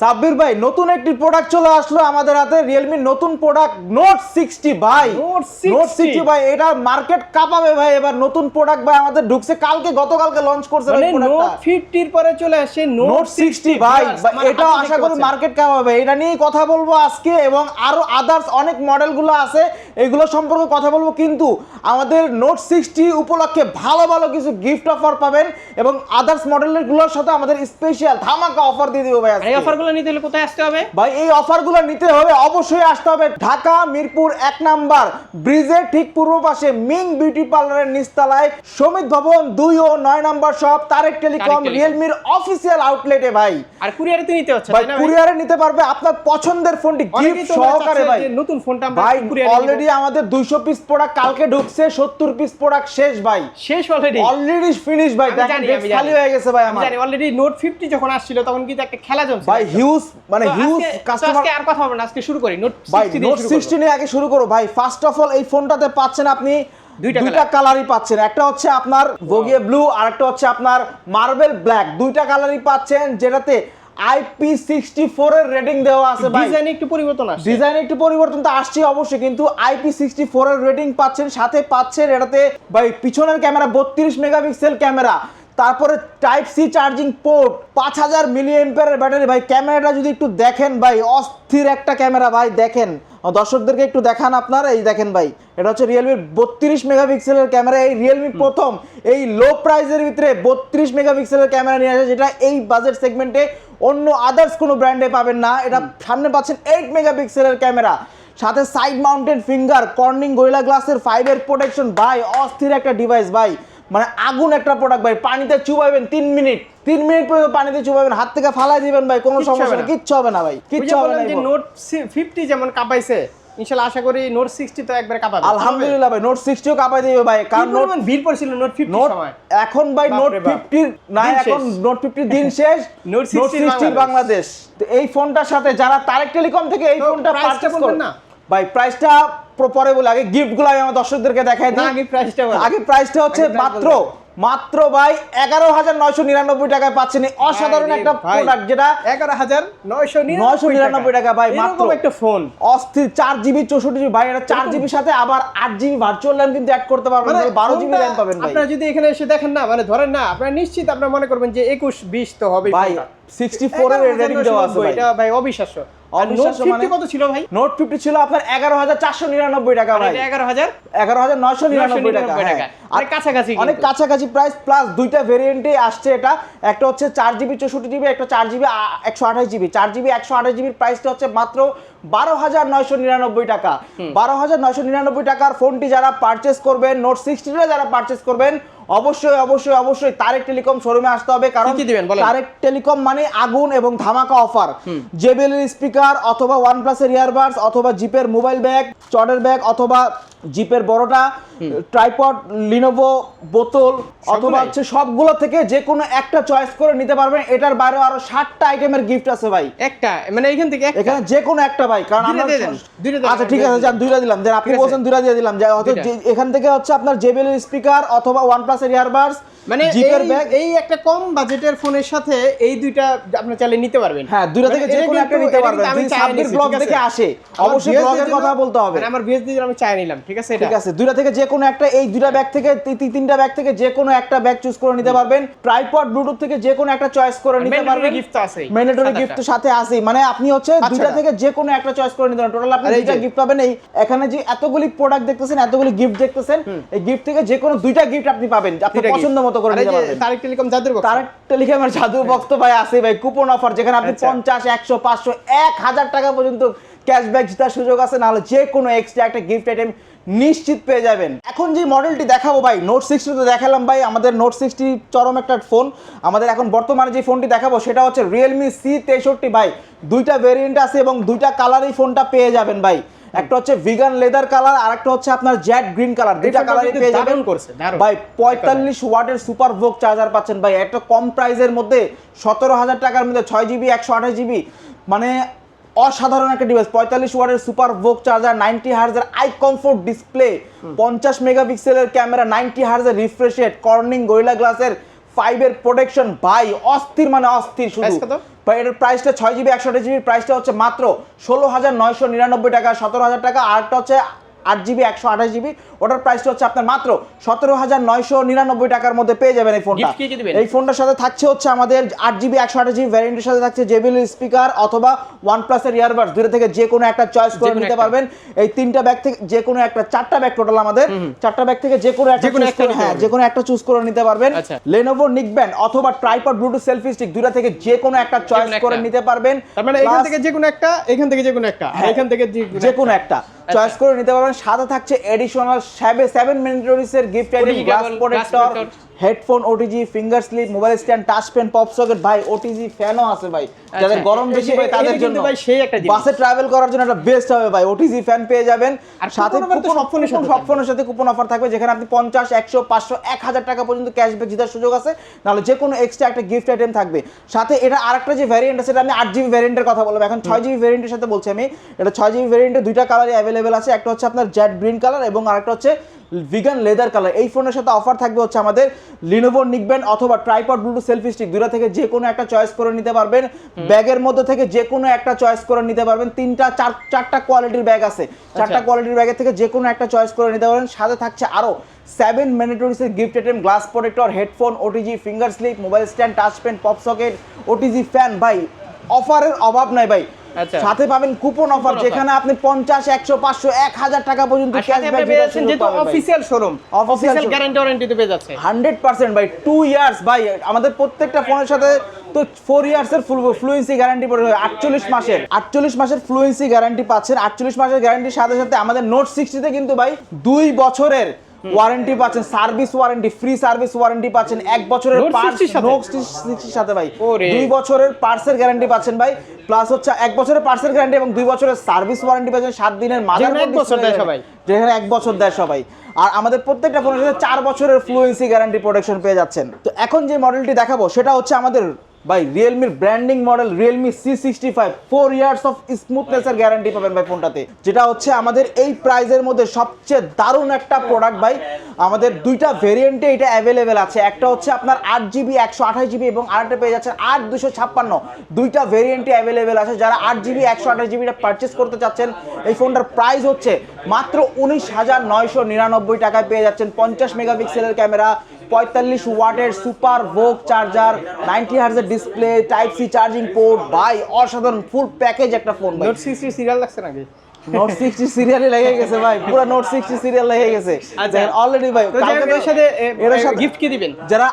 সাব্বির ভাই নতুন একটি প্রোডাক্ট চলে আসলো আমাদের হাতে রিয়েলমি নতুন প্রোডাক্ট নোট সিক্সটি ভাই। নোট সিক্সটি ভাই এটা মার্কেট কাঁপাবে ভাই এবার নতুন প্রোডাক্ট ভাই আমাদের ঢুকছে। কালকে গতকালকে লঞ্চ করছে মানে নোট প্রোডাক্টটা ফিফটির পরে চলে আসে নোট নোট সিক্সটি ভাই এটা আশা করি মার্কেট কাঁপাবে এটা নিয়েই কথা বলব আজকে এবং আরও আদার্স অনেক মডেলগুলো আছে। এগুলো সম্পর্কে কথা বলব কিন্তু আমাদের নোট সিক্সটি উপলক্ষে ভালো ভালো কিছু গিফট অফার পাবেন এবং আদার্স মডেলেরগুলোর সাথে আমাদের স্পেশাল ধামাকা অফার দিয়ে দিব ভাই এই আজকে। অফারগুলো নিতে হলে কোথায় আসতে হবে? ভাই এই অফারগুলো নিতে হবে অবশ্যই আসতে হবে ঢাকা মিরপুর এক নাম্বার। ব্রিজের ঠিক পূর্ব পাশে মিং বিউটি পার্লারের নিচতলায় সমিত ভবন দুই ও নয় নাম্বার শপ তারেক টেলিকম রিয়েলমির অফিসিয়াল আউটলেটে ভাই। আর কুরিয়ারে তো নিতে হচ্ছে ভাই? কুরিয়ারে নিতে পারবে আপনার পছন্দের ফোনটি গিফট সহকারে ভাই। নতুন ফোনটা আমরা ভাই অলরেডি আমাদের 200 পিস প্রোডাক্ট কালকে ঢুকছে 70 পিস প্রোডাক্ট শেষ ভাই। শেষ অলরেডি অলরেডি ফিনিশ ভাই দেখেন খালি হয়ে গেছে ভাই আমার। অলরেডি নোট ফিফটি যখন আসছিল তখন কিন্তু একটা খেলা জমছে ভাই হিউজ মানে হিউজ কাস্টমার আজকে আর কথা হবে না আজকে শুরু করি। নোট ভাই সিক্সটি নোট সিক্সটি নিয়ে আগে শুরু করো। ভাই ফার্স্ট অফ অল এই ফোনটাতে পাচ্ছেন আপনি দুইটা কালারই পাচ্ছেন। একটা হচ্ছে আপনার ভোগিয়ে ব্লু আর একটা হচ্ছে আপনার মার্বেল ব্ল্যাক দুইটা কালারই পাচ্ছেন যেটাতে আইপি সিক্সটি ফোর এর রেটিং দেওয়া আছে ডিজাইনে একটু পরিবর্তন আসছে। ডিজাইন একটু পরিবর্তন তো আসছে অবশ্যই কিন্তু আইপি সিক্সটি ফোর এর রেটিং পাচ্ছেন সাথে পাচ্ছেন এটাতে ভাই পিছনের ক্যামেরা বত্রিশ মেগাপিক্সেল ক্যামেরা তারপরে টাইপ সি চার্জিং পোর্ট পাঁচ হাজার মিলি এম্পিয়ারের ব্যাটারি ভাই ক্যামেরাটা যদি একটু দেখেন ভাই অস্থির একটা ক্যামেরা ভাই দেখেন। দর্শকদেরকে একটু দেখান আপনার এই দেখেন ভাই এটা হচ্ছে রিয়েলমির বত্রিশ মেগাপিক্সেলের ক্যামেরা এই রিয়েলমি প্রথম এই লো প্রাইসের ভিতরে বত্রিশ মেগাপিক্সেলের ক্যামেরা নিয়ে আসে যেটা এই বাজেট সেগমেন্টে অন্য আদার্স কোনো ব্র্যান্ডে পাবেন না। এটা সামনে পাচ্ছেন এইট মেগাপিক্সেলের ক্যামেরা। সাথে side mounted finger Corning Gorilla গ্লাসের ফাইভের প্রোটেকশন ভাই অস্থির একটা ডিভাইস ভাই। মানে আগুন একটা প্রোডাক্ট ভাই পানিতে চুবাইবেন তিন মিনিট। তিন মিনিট পর্যন্ত পানিতে চুবাইবেন হাত থেকে ফালাই দিবেন ভাই কোনো সমস্যা নেই না। কিচ্ছু হবে না ভাই কিচ্ছু হবে না। নোট ফিফটি যেমন কাঁপাইছে ইনশাল্লাহ আশা করি নোট সিক্সটি তো একবার কাঁপাবে। আলহামদুলিল্লাহ ভাই নোট কাপাই দিবে ভাই কারণ নোট নোট ভিড় পড়ছিল নোট ফিফটি নোট সময়? এখন ভাই নোট না এখন নোট ফিফটির দিন শেষ। নোট 60 সিক্সটির বাংলাদেশ। তো এই ফোনটার সাথে যারা তারেক টেলিকম থেকে এই ফোনটা পারচেজ করবেন? না? ভাই প্রাইসটা পরে বলে আগে গিফটগুলো আমি আমার দর্শকদেরকে দেখাই না দিই আগে প্রাইসটা আগে প্রাইসটা হচ্ছে মাত্র মাত্র ভাই এগারো হাজার নয়শো নিরানব্বই টাকায় পাচ্ছেন এই অসাধারণ একটা প্রোডাক্ট যেটা এগারো হাজার নয়শো 999 টাকা ভাই, মাত্র। একটা ফোন অস্থির চার জিবি চৌষট্টি জিবি ভাই এটা চার জিবির সাথে আবার আট জিবি ভার্চুয়াল র্যাম কিন্তু অ্যাড করতে পারবেন মানে বারো জিবি র্যাম পাবেন ভাই। আপনারা যদি এখানে এসে দেখেন না মানে ধরেন না আপনারা নিশ্চিত আপনারা মনে করবেন যে একুশ বিশ তো হবে ভাই সিক্সটি ফোর এর রেটিং দেওয়া আছে এটা ভাই অবিশ্বাস্য। আর নোট ফিফটি মানে- কত ছিল ভাই? নোট ফিফটি ছিল আপনার এগারো হাজার চারশো নিরানব্বই টাকা ভাই। এগারো হাজার? এগারো হাজার নয়শো নিরানব্বই টাকা 999 হ্যাঁ। টাকা। আর কাছাকাছি অনেক কাছাকাছি প্রাইস প্লাস দুইটা ভেরিয়েন্টে আসছে এটা। একটা হচ্ছে চার জিবি চৌষট্টি জিবি একটা চার জিবি একশো আঠাশ জিবি চার জিবি একশো আঠাশ জিবির প্রাইসটা হচ্ছে মাত্র বারো হাজার নয়শো নিরানব্বই টাকা। বারো হাজার নয়শো নিরানব্বই টাকার ফোনটি যারা পারচেস করবেন নোট সিক্সটিটা যারা পারচেস করবেন অবশ্যই অবশ্যই অবশ্যই তারেক টেলিকম শোরুমে আসতে হবে কারণ কি দিবেন বলেন? তারেক টেলিকম মানে আগুন এবং ধামাকা অফার। জেবেল স্পিকার অথবা ওয়ান প্লাসের ইয়ারবাডস অথবা জিপের মোবাইল ব্যাগ চটের ব্যাগ অথবা জিপের বড়টা। ট্রাইপড লিনোভো বোতল অথবা হচ্ছে সবগুলো থেকে যে কোনো একটা চয়েস করে নিতে পারবেন। এটার বাইরেও আরও ষাটটা আইটেমের গিফট আছে ভাই। একটা মানে এখান থেকে এখানে যে কোনো একটা ভাই কারণ আমরা দেন, আচ্ছা ঠিক আছে যান দুইটা দিলাম। যে আপনি। বলছেন দুইটা দিয়ে দিলাম। এখান থেকে হচ্ছে আপনার জেবেল স্পিকার অথবা ওয়ান প্লাসের ইয়ারবাডস মানে জিপের এই- ব্যাগ এই একটা কম বাজেটের ফোনের সাথে এই দুইটা আপনি চাইলে নিতে পারবেন। হ্যাঁ দুইটা মানে থেকে যে কোনো একটা নিতে পারবেন। আমি চাই ব্লগ? দেখে আসে অবশ্যই ব্লগের কথা বলতে হবে। মানে আমার বিএসডি আমি চাই নিলাম ঠিক আছে? এটা। ঠিক আছে দুইটা থেকে যে কোনো একটা এই দুইটা ব্যাগ থেকে তিনটা ব্যাগ থেকে যে কোনো একটা ব্যাগ চুজ করে নিতে পারবেন। ট্রাইপড ব্লুটুথ থেকে যে কোনো একটা চয়েস করে নিতে পারবেন। তো আছেই, ম্যান্ডেটরি গিফট তো সাথে আছেই। মানে আপনি হচ্ছে আচ্ছা। দুইটা থেকে যে কোনো একটা চয়েস করে নিতে পারেন। টোটাল আপনি যে- গিফট পাবেন। এই এখানে যে এতগুলি প্রোডাক্ট দেখতেছেন এতগুলি গিফট দেখতেছেন এই গিফট থেকে যে কোনো দুইটা গিফট আপনি পাবেন। আপনি পছন্দ মতো করে নিতে পারবেন। তারেক টেলিকম জাদুর box। তার টেলিগ্রামের জাদু বক্স তো ভাই আছে ভাই। কুপন অফার যেখানে আপনি আচ্ছা। পঞ্চাশ একশো পাঁচশো এক হাজার টাকা পর্যন্ত ক্যাশব্যাক জেতার সুযোগ আছে। নাহলে যে কোনো এক্সট্রা একটা গিফট আইটেম নিশ্চিত পেয়ে যাবেন। এখন যে মডেলটি দেখাবো ভাই নোট সিক্সটি তো দেখালাম ভাই আমাদের নোট সিক্সটি চরম একটা ফোন আমাদের এখন বর্তমানে যে ফোনটি দেখাবো সেটা হচ্ছে রিয়েলমি সি তেষট্টি ভাই। দুইটা ভেরিয়েন্ট আছে এবং দুইটা কালারই ফোনটা পেয়ে যাবেন ভাই। একটা হচ্ছে ভিগান লেদার কালার আর একটা হচ্ছে আপনার জেড গ্রিন কালার দুইটা কালার পেয়ে যাবেন। ভাই পঁয়তাল্লিশ ওয়াটের সুপার ভোগ চার্জার পাচ্ছেন ভাই। একটা কম প্রাইসের মধ্যে সতেরো হাজার টাকার মধ্যে ছয় জিবি একশো আঠাশ জিবি মানে অসাধারণ একটা ডিভাইস পঁয়তাল্লিশ ওয়ার্ডের সুপার ভোগ চার্জার নাইনটি হার্জের আই কমফোর্ট ডিসপ্লে পঞ্চাশ মেগাপিক্সেলের ক্যামেরা নাইনটি হার্জের রিফ্রেশ রেট কর্নিং গরিলা গ্লাসের ফাইভের প্রোটেকশন ভাই অস্থির মানে অস্থির শুধু? ভাই এটার প্রাইসটা ছয় জিবি একশো জিবির প্রাইসটা হচ্ছে মাত্র ষোলো হাজার নয়শো নিরানব্বই টাকা সতেরো হাজার টাকা আরেকটা হচ্ছে আট জিবি একশো আঠাশ জিবি ওটার প্রাইসটা হচ্ছে আপনার মাত্র সতেরো হাজার নয়শো নিরানব্বই টাকার মধ্যে পেয়ে যাবেন এই ফোনটা? এই ফোনটার সাথে থাকছে হচ্ছে আমাদের আট জিবি একশো আঠাশ জিবি ভ্যারিয়েন্টের সাথে থাকছে জেবিএল স্পিকার অথবা ওয়ান প্লাসের ইয়ারবাডস দুটো থেকে যে কোনো একটা চয়েস করে নিতে পারবেন এই তিনটা ব্যাগ থেকে যে কোনো একটা চারটা ব্যাগ টোটাল আমাদের চারটা ব্যাগ থেকে যে কোনো একটা হ্যাঁ। যে কোনো একটা চুজ করে নিতে পারবেন আচ্ছা। লেনোভো নিকব্যান্ড অথবা ট্রাইপড ব্লুটুথ সেলফি স্টিক দুটো থেকে যে কোনো একটা চয়েস করে নিতে পারবেন তার মানে এখান থেকে যে কোনো একটা এখান থেকে যে কোনো একটা আর হ্যাঁ। এখান থেকে যে কোনো একটা চয়েস করে নিতে পারবেন সাথে থাকছে এডিশনাল সেভেন সেভেন মিনিটের gift item glass protector. Headphone OTG finger slip mobile stand touch pen pop socket ভাই ওটিজি ফ্যানও আছে ভাই। যাদের গরম বেশি ভাই তাদের জন্য। ভাই সেই একটা। বাসে ট্রাভেল করার জন্য একটা বেস্ট হবে ভাই ওটিজি ফ্যান পেয়ে যাবেন। আর সাথে কুপন সব সাথে সব ফোনের সাথে কুপন অফার থাকবে যেখানে আপনি পঞ্চাশ একশো পাঁচশো এক হাজার টাকা পর্যন্ত ক্যাশব্যাক জেতার সুযোগ আছে। নাহলে যে কোনো এক্সট্রা একটা গিফট আইটেম থাকবে। সাথে এটা আরেকটা যে ভ্যারিয়েন্ট আছে সেটা আমি আট জিবি ভ্যারিয়েন্টের কথা বলব এখন ছয় জিবি ভ্যারিয়েন্টের সাথে বলছি আমি। এটা ছয় জিবি ভ্যারিয়েন্টে দুইটা কালারই অ্যাভেলেবেল আছে। একটা হচ্ছে আপনার জেড গ্রিন কালার এবং আরেকটা হচ্ছে ভিগান লেদার কালার এই ফোনের সাথে অফার থাকবে হচ্ছে আমাদের লিনোভো নিকব্যান্ড অথবা ট্রাইপড ব্লুটুথ সেলফি স্টিক দুটো থেকে যে কোনো একটা চয়েস করে নিতে পারবেন। ব্যাগের মধ্যে থেকে যে কোনো একটা চয়েস করে নিতে পারবেন। তিনটা চার চারটা কোয়ালিটির ব্যাগ আছে। চারটা কোয়ালিটির ব্যাগের থেকে যে কোনো একটা চয়েস করে নিতে পারবেন। সাথে থাকছে আরও seven ম্যান্ডেটরিসের gift item glass protector headphone OTG finger slip mobile stand touch pen pop socket OTG fan ভাই অফারের অভাব নাই ভাই। আচ্ছা। সাথে পাবেন কুপন অফার যেখানে আপনি পঞ্চাশ একশো পাঁচশো এক হাজার টাকা পর্যন্ত ক্যাশব্যাক পেয়ে যাচ্ছেন যেহেতু official showroom showroom। Guarantee warranty পেয়ে যাচ্ছে। হান্ড্রেড পার্সেন্ট ভাই টু ইয়ার্স ভাই আমাদের প্রত্যেকটা ফোনের সাথে তো ফোর ইয়ার্সের ফুল ফ্লুয়েন্সি গ্যারান্টি পড়ে আটচল্লিশ মাসের। আটচল্লিশ মাসের ফ্লুয়েন্সি গ্যারান্টি পাচ্ছেন। আটচল্লিশ মাসের গ্যারান্টির সাথে সাথে আমাদের নোট সিক্সটিতে কিন্তু ভাই দুই বছরের ওয়ারেন্টি পাচ্ছেন service warranty free service warranty পাচ্ছেন। এক বছরের Note পার্স 60 র সাথে? ভাই। দুই বছরের পার্সের গ্যারান্টি পাচ্ছেন ভাই। প্লাস হচ্ছে এক বছরের পার্সের গ্যারান্টি এবং দুই বছরের সার্ভিস ওয়ারেন্টি পাচ্ছেন। সাত দিনের এক বছর দেয় সবাই। যেখানে এক বছর দেয় সবাই আর আমাদের প্রত্যেকটা ফোনের সাথে চার বছরের ফ্লুয়েন্সি গ্যারান্টি প্রোটেকশন পেয়ে যাচ্ছেন। তো এখন যে মডেলটি দেখাবো সেটা হচ্ছে আমাদের ভাই রিয়েলমির branding model Realme C sixty five four years of স্মুথনেসের guarantee পাবেন ভাই ফোনটাতে যেটা হচ্ছে আমাদের এই প্রাইজের মধ্যে সবচেয়ে দারুণ একটা প্রোডাক্ট ভাই। আমাদের দুইটা ভেরিয়েন্টে এটা অ্যাভেলেবেল আছে। একটা হচ্ছে আপনার আট জিবি একশো আঠাশ জিবি এবং আরেকটা পেয়ে যাচ্ছেন আট দুশো ছাপ্পান্ন। দুইটা ভেরিয়েন্টে অ্যাভেলেবেল আছে। যারা আট জিবি একশো আঠাশ জিবিটা পারচেস করতে চাচ্ছেন, এই ফোনটার প্রাইস হচ্ছে মাত্র উনিশ হাজার নয়শো নিরানব্বই টাকায় পেয়ে যাচ্ছেন পঞ্চাশ মেগাপিক্সেলের ক্যামেরা পঁয়তাল্লিশ ওয়াটের super VOOC charger, ninety হার্জের display type C charging port ভাই, অসাধারণ ফুল প্যাকেজ একটা ফোন ভাই। সিরিয়াল লাগছে নাকি? নোট সিক্সটি সিরিয়ালে লেগে গেছে ভাই পুরো নোট সিরিয়াল লেগে গেছে। আচ্ছা। অলরেডি ভাই যাই হোক, কালকে সাথে এর সাথে গিফট কি দিবেন? যারা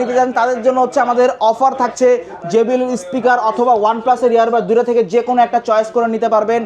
নিতে চান তাদের জন্য হচ্ছে আমাদের অফার থাকছে স্পিকার অথবা ইয়ারবাড দুটো থেকে যে কোনো একটা চয়েস করে নিতে পারবেন।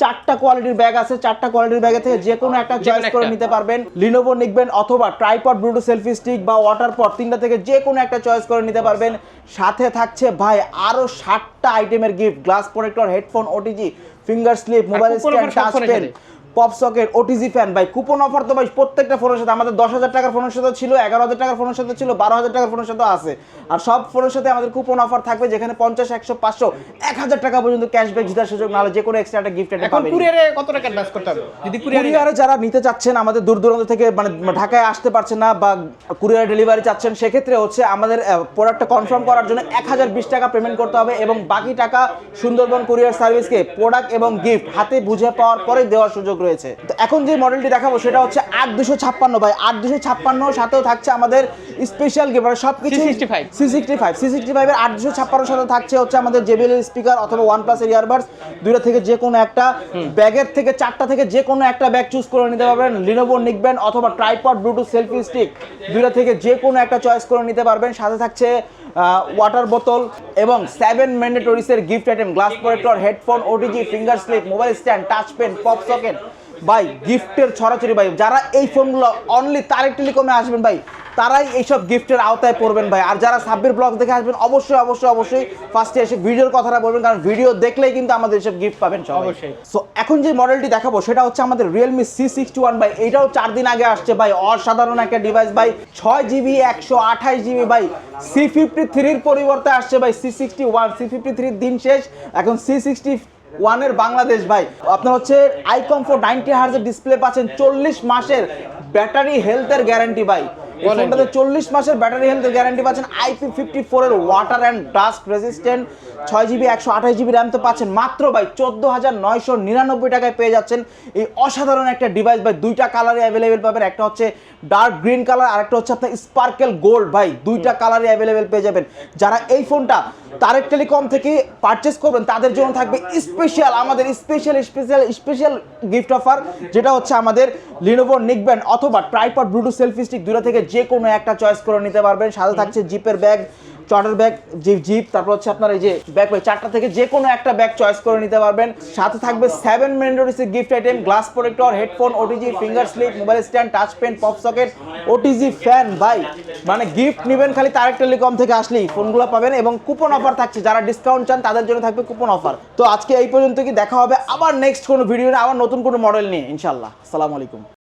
চারটা কোয়ালিটির ব্যাগ আছে চারটা কোয়ালিটির ব্যাগের থেকে যে কোনো একটা চয়েস করে নিতে পারবেন। লিনোভো নিকবেন অথবা ট্রাইপড ব্লুটুথ সেলফি স্টিক বা ওয়াটার পট তিনটা থেকে যে কোনো একটা চয়েস করে নিতে পারবেন। সাথে থাকছে ভাই আরও ষাটটা আইটেমের gift glass protector headphone OTG finger slip mobile coupon stand offer সব টাচ ফোনের পেন সাথে। পপ সকেট ওটিজি ফ্যান ভাই কুপন অফার তো ভাই প্রত্যেকটা ফোনের সাথে আমাদের দশ হাজার টাকার ফোনের সাথে ছিল এগারো হাজার টাকার ফোনের সাথে ছিল বারো হাজার টাকার ফোনের সাথে আছে। আর সব ফোনের সাথে আমাদের কুপন অফার থাকবে যেখানে পঞ্চাশ একশো পাঁচশো এক হাজার টাকা পর্যন্ত ক্যাশব্যাক জেতার সুযোগ নাহলে যে কোনো এক্সট্রা একটা গিফট এটা এখন পাবেন কুরিয়ারে কত টাকা অ্যাডভান্স করতে হবে? যদি কুরিয়ারে কুরিয়ারে যারা নিতে চাচ্ছেন আমাদের দূর দূরান্ত থেকে মানে ঢাকায় আসতে পারছেন না বা কুরিয়ার ডেলিভারি চাচ্ছেন সেক্ষেত্রে হচ্ছে আমাদের প্রোডাক্টটা কনফার্ম করার জন্য এক হাজার বিশ টাকা পেমেন্ট করতে হবে এবং বাকি টাকা সুন্দরবন কুরিয়ার সার্ভিসকে প্রোডাক্ট এবং গিফট হাতে বুঝে পাওয়ার পরে দেওয়ার সুযোগ রয়েছে। তো এখন যে মডেলটি দেখাবো সেটা হচ্ছে আট দুশো ছাপ্পান্ন বাই আট দুশো ছাপ্পান্ন সাথেও থাকছে আমাদের স্পেশাল গিফট সব কিছু C65 C sixty five C sixty ফাইভের আট দুশো ছাপ্পান্নর সাথে থাকছে হচ্ছে আমাদের জেবিএল স্পিকার অথবা ওয়ান প্লাসের ইয়ারবাডস দুইটা থেকে যে কোনো একটা ব্যাগের থেকে চারটা থেকে যে কোনো একটা ব্যাগ চুজ করে নিতে পারবেন। লিনোভো নিকব্যান্ড অথবা ট্রাইপড ব্লুটুথ সেলফি স্টিক দুইটা থেকে যে কোনো একটা চয়েস করে নিতে পারবেন। সাথে থাকছে ওয়াটার বোতল এবং seven ম্যান্ডেটরিসের gift item glass protector headphone OTG finger slip mobile stand touch pen pop socket ভাই গিফটের ছড়াছড়ি ভাই, যারা এই ফোনগুলো অনলি তারেক টেলিকমে আসবেন ভাই। তারাই এইসব গিফটের আওতায় পড়বেন ভাই। আর যারা সাব্বির ব্লগ দেখে আসবেন অবশ্যই অবশ্যই অবশ্যই ফার্স্টে এসে ভিডিওর কথাটা বলবেন কারণ ভিডিও দেখলেই কিন্তু আমাদের এসব গিফট পাবেন অবশ্যই। সো এখন যে মডেলটি দেখাবো সেটা হচ্ছে আমাদের রিয়েলমি সি সিক্সটি ওয়ান ভাই। এটাও চার দিন আগে আসছে ভাই। অসাধারণ একটা ডিভাইস ভাই। ছয় জিবি একশো আঠাশ জিবি ভাই। সি ফিফটি থ্রির পরিবর্তে আসছে ভাই C sixty one C fifty থ্রির দিন শেষ। এখন সি সিক্সটি ওয়ানের বাংলাদেশ ভাই। আপনার হচ্ছে আইকম ফোর নাইনটি হার্জের ডিসপ্লে পাচ্ছেন চল্লিশ মাসের ব্যাটারি হেলথের গ্যারান্টি ভাই। এই ফোনটাতে চল্লিশ মাসের ব্যাটারি হেলথের গ্যারান্টি পাচ্ছেন আইপি ফিফটি ফোরের ওয়াটার অ্যান্ড ডাস্ট রেজিস্ট্যান্ট ছয় জিবি একশো আঠাশ জিবি র্যাম তো পাচ্ছেন। মাত্র ভাই চোদ্দ হাজার নয়শো নিরানব্বই টাকায় পেয়ে যাচ্ছেন। এই অসাধারণ একটা ডিভাইস ভাই দুইটা কালারে অ্যাভেলেবেল পাবেন। একটা হচ্ছে ডার্ক গ্রিন কালার আর একটা হচ্ছে আপনার স্পার্কেল গোল্ড ভাই দুইটা কালারই অ্যাভেলেবেল পেয়ে যাবেন। যারা এই ফোনটা তারেক টেলিকম থেকে পারচেস করবেন তাদের জন্য থাকবে স্পেশাল আমাদের special special special gift offer যেটা হচ্ছে আমাদের লিনোভো নিকব্যান্ড অথবা ট্রাইপড ব্লুটুথ সেলফি স্টিক দুটো থেকে যে কোনো একটা চয়েস করে নিতে পারবেন। সাথে থাকছে জিপের ব্যাগ চার্টার ব্যাগ যে জিপ তারপর হচ্ছে আপনার এই যে ব্যাগ ভাই চারটা থেকে যে কোনো একটা ব্যাগ চয়েস করে নিতে পারবেন। সাথে থাকবে seven মেন্ডোরিসের gift item glass protector headphone OTG finger slip mobile stand touch pen pop socket OTG fan ভাই মানে গিফট নেবেন খালি তারেক টেলিকম থেকে আসলেই ফোনগুলো পাবেন এবং কুপন অফার থাকছে। যারা ডিসকাউন্ট চান তাদের জন্য থাকবে কুপন অফার তো আজকে এই পর্যন্ত কি দেখা হবে আবার নেক্সট কোনো ভিডিও আবার নতুন কোনো মডেল নিয়ে ইনশাল্লাহ আসসালামু আলাইকুম।